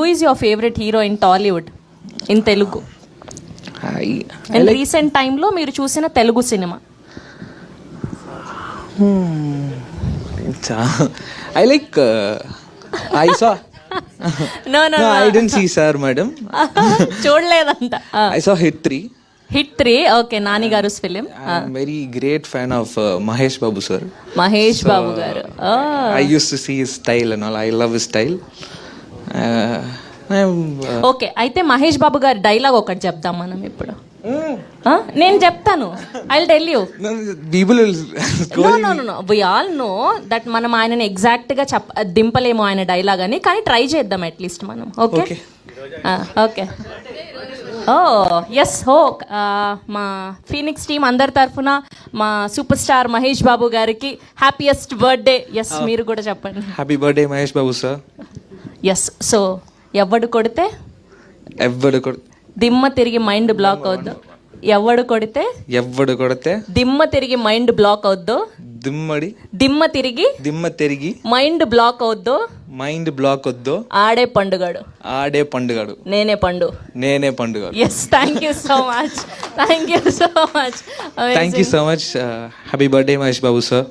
Who is your favourite hero in Tollywood in Telugu and recent టైంలో మీరు చూసిన Telugu cinema I like uh, I saw no no no I didn't see sir madam చూడలేదంట I saw hit 3 hit three okay Nani గారు film great fan of uh, Mahesh Babu sir Mahesh Babu గారు Oh. I used to see his style and all I okay అయితే మహేష్ బాబు గారి dialogue ఒకటి చెప్దాం మనం ఇప్పుడు? నేను చెప్తాను. I tell you no no no we all know that మనం ఆయనని ఎగ్జాక్ట్గా చెప్ దింపలేము ఆయన డైలాగ్ అని కానీ ట్రై చేద్దాం అట్లీస్ట్ మనం. ఓకే. ఓకే ఓ ఎస్ హో మా ఫీనిక్స్ టీం అందరి తరఫున మా సూపర్ స్టార్ మహేష్ బాబు గారికి హ్యాపీయెస్ట్ బర్త్డే ఎస్ మీరు కూడా చెప్పండి. Happy birthday Mahesh Babu sir. Yes so ఎవడు కొడితే ఎవ్వడు కొడ- దిమ్మ తిరిగి మైండ్ బ్లాక్ అవుద్దు? ఎవడు కొడితే ఎవ్వడు కొడితే దిమ్మ తిరిగి మైండ్ బ్లాక్ అవుద్దు? దిమ్మడి దిమ్మ తిరిగి దిమ్మ తిరిగి మైండ్ బ్లాక్ అవుద్దు? మైండ్ బ్లాక్ వద్దో ఆడే పండుగాడు. ఆడే పండుగాడు. నేనే పండు. నేనే పండుగాడు. Yes thank you so much thank you so much thank you so much happy birthday Mahesh Babu sir